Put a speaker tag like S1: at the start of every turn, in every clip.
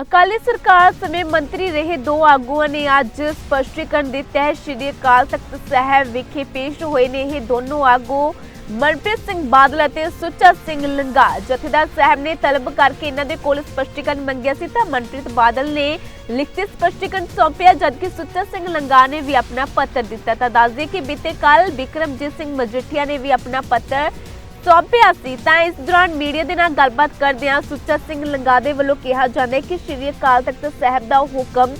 S1: ਅਕਾਲੀ ਸਰਕਾਰ ਸਮੇਂ ਮੰਤਰੀ ਰਹੇ ਦੋ ਆਗੂਆਂ ਨੇ ਅੱਜ ਸਪਸ਼ਟੀਕਰਨ ਦਿੱਤਾ ਹੈ। ਸ਼੍ਰੀ ਅਕਾਲ ਤਖਤ ਸਾਹਿਬ ਵਿਖੇ ਪੇਸ਼ ਹੋਏ ਨੇ ਇਹ ਦੋਨੋਂ ਆਗੂ, ਮਨਪ੍ਰੀਤ ਸਿੰਘ ਬਾਦਲ ਅਤੇ ਸੁੱਚਾ ਸਿੰਘ ਲੰਗਾ। ਜਥੇਦਾਰ ਸਾਹਿਬ ਨੇ ਤਲਬ ਕਰਕੇ ਇਹਨਾਂ ਦੇ ਕੋਲ ਸਪਸ਼ਟੀਕਰਨ ਮੰਗਿਆ ਸੀ ਤਾਂ ਮਨਪ੍ਰੀਤ ਬਾਦਲ ਨੇ ਲਿਖਤੀ ਸਪਸ਼ਟੀਕਰਨ ਸੌਂਪਿਆ, ਜਦਕਿ ਸੁੱਚਾ ਸਿੰਘ ਲੰਗਾ ਨੇ ਵੀ ਆਪਣਾ ਪੱਤਰ ਦਿੱਤਾ। ਤਾਂ ਦੱਸਦੇ ਕਿ ਬੀਤੇ ਕੱਲ ਬਿਕਰਮਜੀਤ ਸਿੰਘ ਮਜੀਠੀਆ ਨੇ ਵੀ ਆਪਣਾ ਪੱਤਰ ਸੌਂਪਿਆ ਸੀ। ਤਾਂ ਇਸ ਦੌਰਾਨ ਮੀਡੀਆ ਦੇ ਨਾਲ ਗੱਲਬਾਤ ਕਰਦਿਆਂ ਸੁੱਚਾ ਸਿੰਘ ਲੰਗਾਦੇ ਵੱਲੋਂ ਕਿਹਾ ਜਾਂਦਾ ਹੈ ਕਿ ਸ਼੍ਰੀ ਅਕਾਲ ਤਖਤ ਸਾਹਿਬ ਦਾ ਹੁਕਮ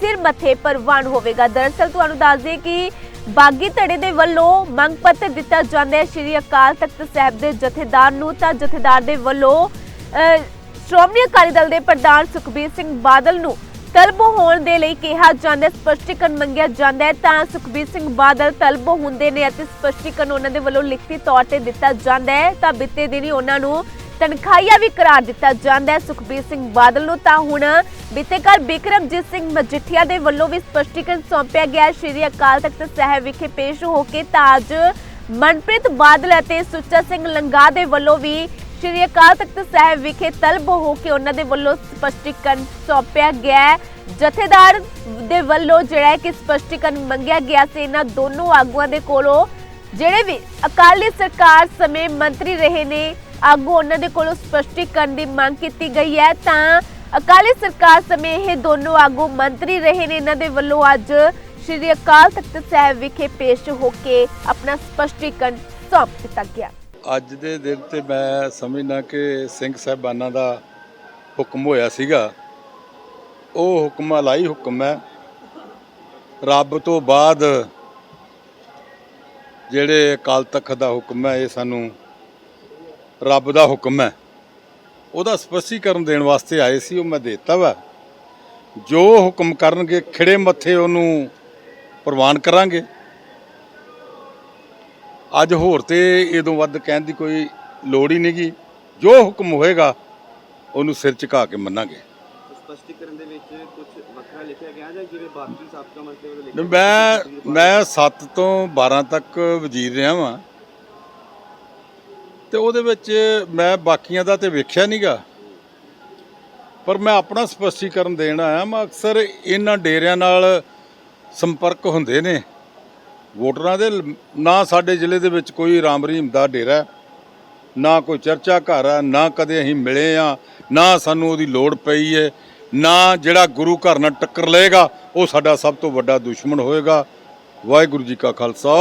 S1: ਸਿਰ ਮੱਥੇ ਪ੍ਰਵਾਨ ਹੋਵੇਗਾ। ਦਰਅਸਲ ਤੁਹਾਨੂੰ ਦੱਸ ਦਈਏ ਕਿ ਬਾਗੀ ਧੜੇ ਦੇ ਵੱਲੋਂ ਮੰਗ ਪੱਤਰ ਦਿੱਤਾ ਜਾਂਦਾ ਹੈ ਸ਼੍ਰੀ ਅਕਾਲ ਤਖਤ ਸਾਹਿਬ ਦੇ ਜਥੇਦਾਰ ਨੂੰ। ਤਾਂ ਜਥੇਦਾਰ ਦੇ ਵੱਲੋਂ ਅਹ, ਸ਼੍ਰੋਮਣੀ ਅਕਾਲੀ ਦਲ ਦੇ ਪ੍ਰਧਾਨ ਸੁਖਬੀਰ ਸਿੰਘ ਬਾਦਲ ਨੂੰ ਤਲਬ ਹੋਣ ਦੇ ਲਈ ਕਿਹਾ ਜਾਂਦਾ ਸਪਸ਼ਟੀਕਰਨ ਮੰਗਿਆ ਜਾਂਦਾ ਹੈ। ਤਾਂ ਸੁਖਬੀਰ ਸਿੰਘ ਬਾਦਲ ਤਲਬ ਹੁੰਦੇ ਨੇ ਅਤੇ ਸਪਸ਼ਟੀਕਰਨ ਉਹਨਾਂ ਦੇ ਵੱਲੋਂ ਲਿਖਤੀ ਤੌਰ ਤੇ ਦਿੱਤਾ ਜਾਂਦਾ ਹੈ। ਤਾਂ ਬੀਤੇ ਦਿਨੀ ਉਹਨਾਂ ਨੂੰ ਤਨਖਾਹੀਆ ਵੀ ਕਰਾਰ ਦਿੱਤਾ ਜਾਂਦਾ ਹੈ ਸੁਖਬੀਰ ਸਿੰਘ ਬਾਦਲ ਨੂੰ। ਤਾਂ ਹੁਣ ਬੀਤੇ ਕੱਲ ਬਿਕਰਮਜੀਤ ਸਿੰਘ ਮਜੀਠੀਆ ਦੇ ਵੱਲੋਂ ਵੀ ਸਪਸ਼ਟੀਕਰਨ ਸੌਂਪਿਆ ਗਿਆ ਸ਼੍ਰੀ ਅਕਾਲ ਤਖਤ ਸਾਹਿਬ ਵਿਖੇ ਪੇਸ਼ ਹੋ ਕੇ ਤਾਂ ਅੱਜ ਮਨਪ੍ਰੀਤ ਬਾਦਲ ਅਤੇ ਸੁੱਚਾ ਸਿੰਘ ਲੰਗਾ ਦੇ ਵੱਲੋਂ ਵੀ ਸ਼੍ਰੀ ਅਕਾਲ ਤਖਤ ਸਾਹਿਬ ਵਿਖੇ ਤਲਬ ਹੋ ਕੇ ਉਹਨਾਂ ਦੇ ਵੱਲੋਂ ਸਪਸ਼ਟੀਕਰਨ ਸੌਂਪਿਆ ਗਿਆ ਜਥੇਦਾਰ ਦੇ ਵੱਲੋਂ ਜਿਹੜਾ ਕਿ ਸਪਸ਼ਟੀਕਰਨ ਮੰਗਿਆ ਗਿਆ ਸੀ, ਇਹਨਾਂ ਦੋਨੋਂ ਆਗੂਆਂ ਦੇ ਕੋਲੋਂ। ਜਿਹੜੇ ਵੀ ਅਕਾਲੀ ਸਰਕਾਰ ਸਮੇਂ ਮੰਤਰੀ ਰਹੇ ਨੇ, ਆਗੂ ਉਹਨਾਂ ਦੇ ਕੋਲੋਂ ਸਪਸ਼ਟੀਕਰਨ ਦੀ ਮੰਗ ਕੀਤੀ ਗਈ ਹੈ। ਤਾਂ ਅਕਾਲੀ ਸਰਕਾਰ ਸਮੇਂ ਇਹ ਦੋਨੋਂ ਆਗੂ ਮੰਤਰੀ ਰਹੇ ਨੇ, ਇਹਨਾਂ ਦੇ ਵੱਲੋਂ ਅੱਜ ਸ਼੍ਰੀ ਅਕਾਲ ਤਖਤ ਸਾਹਿਬ ਵਿਖੇ ਪੇਸ਼ ਹੋ ਕੇ ਆਪਣਾ ਸਪਸ਼ਟੀਕਰਨ ਸੌਂਪ ਦਿੱਤਾ ਗਿਆ।
S2: ਅੱਜ ਦੇ ਦਿਨ ਤੇ ਮੈਂ ਸਮਝਦਾ ਕਿ ਸਿੰਘ ਸਾਹਿਬਾਨਾਂ ਦਾ ਹੁਕਮ ਹੋਇਆ ਸੀਗਾ। ਉਹ ਹੁਕਮ ਅਲਾਈ ਹੁਕਮ ਹੈ। ਰੱਬ ਤੋਂ ਬਾਅਦ ਜਿਹੜੇ ਅਕਾਲ ਤਖਤ ਦਾ ਹੁਕਮ ਹੈ, ਇਹ ਸਾਨੂੰ ਰੱਬ ਦਾ ਹੁਕਮ ਹੈ। ਉਹਦਾ ਸਪਸ਼ਟੀਕਰਨ ਦੇਣ ਵਾਸਤੇ ਆਏ ਸੀ, ਉਹ ਮੈਂ ਦੇਤਾ ਵਾ। ਜੋ ਹੁਕਮ ਕਰਨਗੇ, ਖਿੜੇ ਮੱਥੇ ਉਹਨੂੰ ਪ੍ਰਵਾਨ ਕਰਾਂਗੇ। ਅੱਜ ਹੋਰ ਤੇ ਇਦੋਂ ਵੱਧ ਕਹਿਣ ਦੀ ਕੋਈ ਲੋੜ ਹੀ ਨਹੀਂਗੀ। ਜੋ ਹੁਕਮ ਹੋਏਗਾ ਉਹਨੂੰ ਸਿਰ ਝੁਕਾ ਕੇ ਮੰਨਾਂਗੇ।
S3: ਸਪਸ਼ਟੀਕਰਨ ਦੇ ਵਿੱਚ ਕੁਝ ਵੱਖਰਾ ਲਿਖਿਆ ਗਿਆ ਜਾਂ ਜਿਵੇਂ ਬਾਕੀ ਸਾਬਕਾ ਮੰਤਰੀ ਵੱਲੋਂ ਲਿਖਿਆ
S2: ਮੈਂ ਮੈਂ 7 ਤੋਂ 12 ਤੱਕ ਵਜ਼ੀਰ ਰਿਹਾ ਵਾਂ। ਤੇ ਉਹਦੇ ਵਿੱਚ ਮੈਂ ਬਾਕੀਆਂ ਦਾ ਤੇ ਵੇਖਿਆ ਨਹੀਂਗਾ। ਪਰ ਮੈਂ ਆਪਣਾ ਸਪਸ਼ਟੀਕਰਨ ਦੇਣ ਆਇਆ ਮੈਂ ਅਕਸਰ ਇਹਨਾਂ ਡੇਰਿਆਂ ਨਾਲ ਸੰਪਰਕ ਹੁੰਦੇ ਨੇ। ਵੋਟਰਾਂ ਦੇ ਨਾ ਸਾਡੇ ਜ਼ਿਲ੍ਹੇ ਦੇ ਵਿੱਚ ਕੋਈ ਰਾਮ ਰਹੀਮ ਦਾ ਡੇਰਾ ਨਾ ਕੋਈ ਚਰਚਾ ਘਰ ਆ ਨਾ ਕਦੇ ਅਸੀਂ ਮਿਲੇ ਆ ਨਾ ਸਾਨੂੰ ਉਹਦੀ ਲੋੜ ਪਈ ਹੈ ਨਾ ਜਿਹੜਾ ਗੁਰੂ ਘਰ ਨਾਲ ਟੱਕਰ ਲਏਗਾ, ਉਹ ਸਾਡਾ ਸਭ ਤੋਂ ਵੱਡਾ ਦੁਸ਼ਮਣ ਹੋਏਗਾ। ਵਾਹਿਗੁਰੂ ਜੀ ਕਾ ਖਾਲਸਾ।